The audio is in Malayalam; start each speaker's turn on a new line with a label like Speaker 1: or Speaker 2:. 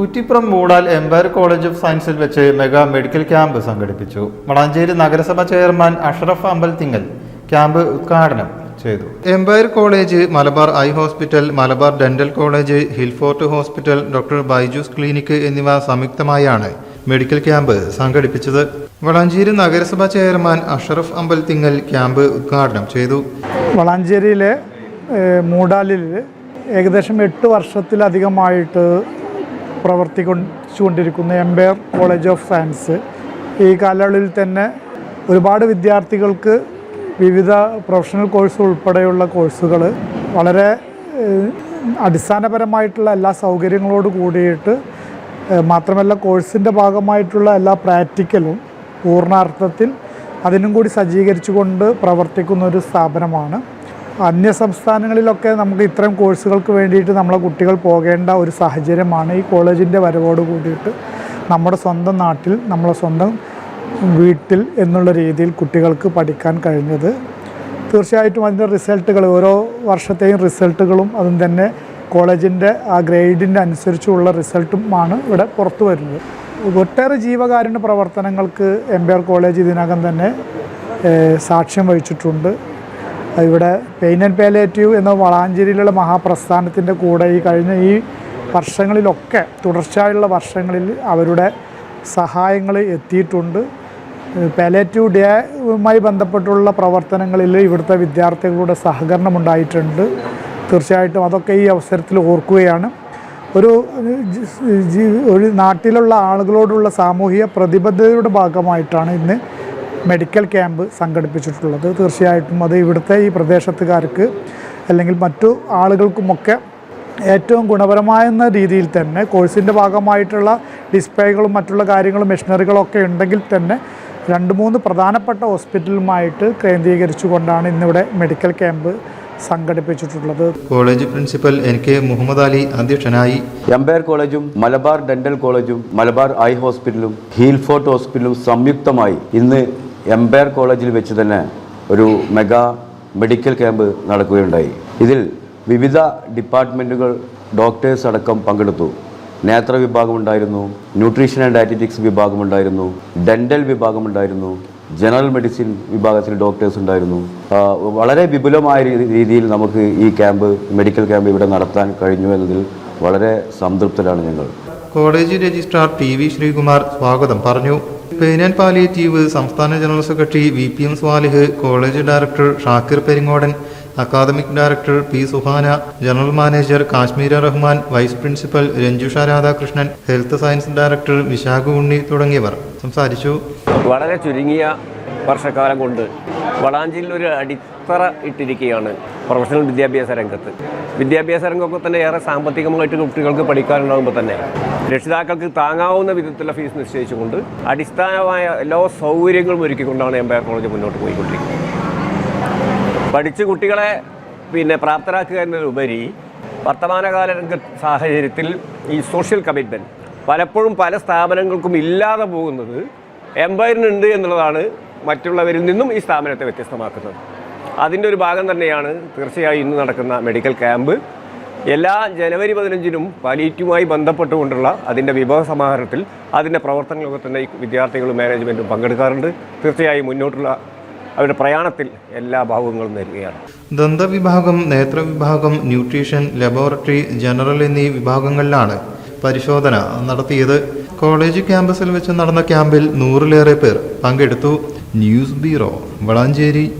Speaker 1: Kuttippuram Moodal Empire College of സയൻസിൽ വെച്ച് മെഗാ മെഡിക്കൽ ക്യാമ്പ് സംഘടിപ്പിച്ചു. വളാഞ്ചേരി നഗരസഭ ചെയർമാൻ അഷറഫ് അമ്പൽത്തിങ്ങൽ ക്യാമ്പ് ഉദ്ഘാടനം ചെയ്തു. Empire College Malabar eye hospital Malabar dental college Hillfort hospital doctor Baiju's clinic എന്നിവ സംയുക്തമായാണ് മെഡിക്കൽ ക്യാമ്പ് സംഘടിപ്പിച്ചത്. വളാഞ്ചേരി നഗരസഭ ചെയർമാൻ അഷറഫ് അമ്പൽത്തിങ്ങൽ ക്യാമ്പ് ഉദ്ഘാടനം ചെയ്തു.
Speaker 2: വളാഞ്ചേരിയിലെ മൂടാലിൽ ഏകദേശം എട്ട് വർഷത്തിലധികമായിട്ട് പ്രവർത്തിക്കൊണ്ടിരിക്കുന്ന എംപയർ കോളേജ് ഓഫ് സയൻസ് ഈ കാലയളവിൽ തന്നെ ഒരുപാട് വിദ്യാർത്ഥികൾക്ക് വിവിധ പ്രൊഫഷണൽ കോഴ്സ് ഉൾപ്പെടെയുള്ള കോഴ്സുകൾ വളരെ അടിസ്ഥാനപരമായിട്ടുള്ള എല്ലാ സൗകര്യങ്ങളോട് കൂടിയിട്ട് മാത്രമല്ല കോഴ്സിന്റെ ഭാഗമായിട്ടുള്ള എല്ലാ പ്രാക്ടിക്കലും പൂർണാർത്ഥത്തിൽ അതിനും കൂടി സജ്ജീകരിച്ചുകൊണ്ട് പ്രവർത്തിക്കുന്ന ഒരു സ്ഥാപനമാണ് അന്യ സംസ്ഥാനങ്ങളിലൊക്കെ നമുക്ക് ഇത്തരം കോഴ്സുകൾക്ക് വേണ്ടിയിട്ട് നമ്മളെ കുട്ടികൾ പോകേണ്ട ഒരു സാഹചര്യമാണ് ഈ കോളേജിന്റെ വരവോട് കൂടിയിട്ട് നമ്മുടെ സ്വന്തം നാട്ടിൽ നമ്മളെ സ്വന്തം വീട്ടിൽ എന്നുള്ള രീതിയിൽ കുട്ടികൾക്ക് പഠിക്കാൻ കഴിഞ്ഞത്. തീർച്ചയായിട്ടും അതിന്റെ റിസൾട്ടുകൾ ഓരോ വർഷത്തെയും റിസൾട്ടുകളും അതും തന്നെ കോളേജിന്റെ ആ ഗ്രേഡിന്റെ അനുസരിച്ചുള്ള റിസൾട്ടും ആണ് ഇവിടെ പുറത്തു വരുന്നത്. ഒട്ടേറെ ജീവകാരുണ്യ പ്രവർത്തനങ്ങൾക്ക് എംപയർ കോളേജ് ഇതിനകം തന്നെ സാക്ഷ്യം വഹിച്ചിട്ടുണ്ട്. ഇവിടെ പെയിൻ ആൻഡ് പാലേറ്റീവ് എന്ന വളാഞ്ചേരിയിലുള്ള മഹാപ്രസ്ഥാനത്തിന്റെ കൂടെ ഈ കഴിഞ്ഞ ഈ വർഷങ്ങളിലൊക്കെ തുടർച്ചയായുള്ള വർഷങ്ങളിൽ അവരുടെ സഹായങ്ങൾ എത്തിയിട്ടുണ്ട്. പാലേറ്റീവ് ഡേയുമായി ബന്ധപ്പെട്ടുള്ള പ്രവർത്തനങ്ങളിൽ ഇവിടുത്തെ വിദ്യാർത്ഥികളുടെ സഹകരണം ഉണ്ടായിട്ടുണ്ട്. തീർച്ചയായിട്ടും അതൊക്കെ ഈ അവസരത്തിൽ ഓർക്കുകയാണ്. ഒരു ഒരു നാട്ടിലുള്ള ആളുകളോടുള്ള സാമൂഹിക പ്രതിബദ്ധതയുടെ ഭാഗമായിട്ടാണ് ഇന്ന് മെഡിക്കൽ ക്യാമ്പ് സംഘടിപ്പിച്ചിട്ടുള്ളത്. തീർച്ചയായിട്ടും അത് ഇവിടുത്തെ ഈ പ്രദേശത്തുകാർക്ക് അല്ലെങ്കിൽ മറ്റു ആളുകൾക്കുമൊക്കെ ഏറ്റവും ഗുണപരമായെന്ന രീതിയിൽ തന്നെ കോഴ്സിന്റെ ഭാഗമായിട്ടുള്ള ഡിസ്പ്ലേകളും മറ്റുള്ള കാര്യങ്ങളും മെഷീനറികളൊക്കെ ഉണ്ടെങ്കിൽ തന്നെ രണ്ട് മൂന്ന് പ്രധാനപ്പെട്ട ഹോസ്പിറ്റലുമായിട്ട് കേന്ദ്രീകരിച്ചുകൊണ്ടാണ് ഇന്നിവിടെ medical camp സംഘടിപ്പിച്ചിട്ടുള്ളത്.
Speaker 1: College principal N K Muhammad Ali അധ്യക്ഷനായി.
Speaker 3: എംപയർ കോളേജും മലബാർ ഡെന്റൽ കോളേജും മലബാർ ഐ ഹോസ്പിറ്റലും ഹീൽഫോർട്ട് ഹോസ്പിറ്റലും സംയുക്തമായി ഇന്ന് എംപയർ കോളേജിൽ വെച്ച് തന്നെ ഒരു മെഗാ മെഡിക്കൽ ക്യാമ്പ് നടക്കുകയുണ്ടായി. ഇതിൽ വിവിധ ഡിപ്പാർട്ട്മെന്റുകൾ ഡോക്ടേഴ്സ് അടക്കം പങ്കെടുത്തു. നേത്ര വിഭാഗമുണ്ടായിരുന്നു ന്യൂട്രീഷൻ ആൻഡ് ഡയറ്ററ്റിക്സ് വിഭാഗമുണ്ടായിരുന്നു വിഭാഗം വിഭാഗമുണ്ടായിരുന്നു ജനറൽ മെഡിസിൻ വിഭാഗത്തിൽ ഡോക്ടേഴ്സ് ഉണ്ടായിരുന്നു. വളരെ വിപുലമായ രീതിയിൽ നമുക്ക് ഈ ക്യാമ്പ് മെഡിക്കൽ ക്യാമ്പ് ഇവിടെ നടത്താൻ കഴിഞ്ഞു എന്നതിൽ വളരെ സംതൃപ്തരാണ് ഞങ്ങൾ.
Speaker 1: College registrar T V Sreekumar സ്വാഗതം പറഞ്ഞു. ആൻഡ് പാലിയേറ്റീവ് സംസ്ഥാന general secretary V P M Swalih college director Shakir Peringodan academic director P Suhana general manager Kashmira Rahman vice principal Ranjusha Radhakrishnan health science director Vishakha Unni തുടങ്ങിയവർ സംസാരിച്ചു.
Speaker 4: വളരെ ചുരുങ്ങിയ വർഷക്കാലം കൊണ്ട് വളാഞ്ചിയിൽ ഒരു അടിത്തറ ഇട്ടിരിക്കുകയാണ് പ്രൊഫഷണൽ വിദ്യാഭ്യാസ രംഗത്ത്. വിദ്യാഭ്യാസ രംഗമൊക്കെ തന്നെ ഏറെ സാമ്പത്തികമായിട്ട് കുട്ടികൾക്ക് പഠിക്കാനുണ്ടാകുമ്പോൾ തന്നെ രക്ഷിതാക്കൾക്ക് താങ്ങാവുന്ന വിധത്തിലുള്ള ഫീസ് നിശ്ചയിച്ചുകൊണ്ട് അടിസ്ഥാനമായ എല്ലാ സൗകര്യങ്ങളും ഒരുക്കിക്കൊണ്ടാണ് എംപയർ കോളേജ് മുന്നോട്ട് പോയിക്കൊണ്ടിരിക്കുന്നത്. പഠിച്ച് കുട്ടികളെ പിന്നെ പ്രാപ്തരാക്കുക എന്നതിലുപരി വർത്തമാനകാല രംഗ സാഹചര്യത്തിൽ ഈ സോഷ്യൽ കമ്മിറ്റ്മെന്റ് പലപ്പോഴും പല സ്ഥാപനങ്ങൾക്കും ഇല്ലാതെ പോകുന്നത് എംപയറിനുണ്ട് എന്നുള്ളതാണ് മറ്റുള്ളവരിൽ നിന്നും ഈ സ്ഥാപനത്തെ വ്യത്യസ്തമാക്കുന്നത്. അതിന്റെ ഒരു ഭാഗം തന്നെയാണ് തീർച്ചയായും ഇന്ന് നടക്കുന്ന മെഡിക്കൽ ക്യാമ്പ്. എല്ലാ ജനുവരി പതിനഞ്ചിനും പാലിയേറ്റുമായി ബന്ധപ്പെട്ടുകൊണ്ടുള്ള അതിന്റെ വിഭവ സമാഹരണത്തിൽ അതിന്റെ പ്രവർത്തനങ്ങളൊക്കെ തന്നെ വിദ്യാർത്ഥികളും മാനേജ്മെന്റും പങ്കെടുക്കാറുണ്ട്. തീർച്ചയായും മുന്നോട്ടുള്ള അവരുടെ പ്രയാണത്തിൽ എല്ലാ ഭാഗങ്ങളും നൽകുകയാണ്
Speaker 1: ദന്തവിഭാഗം നേത്രവിഭാഗം ന്യൂട്രീഷൻ ലബോറട്ടറി ജനറൽ എന്നീ വിഭാഗങ്ങളിലാണ് പരിശോധന നടത്തിയത്. കോളേജ് ക്യാമ്പസിൽ വെച്ച് നടന്ന ക്യാമ്പിൽ നൂറിലേറെ പേർ പങ്കെടുത്തു. News bureau Valanchery.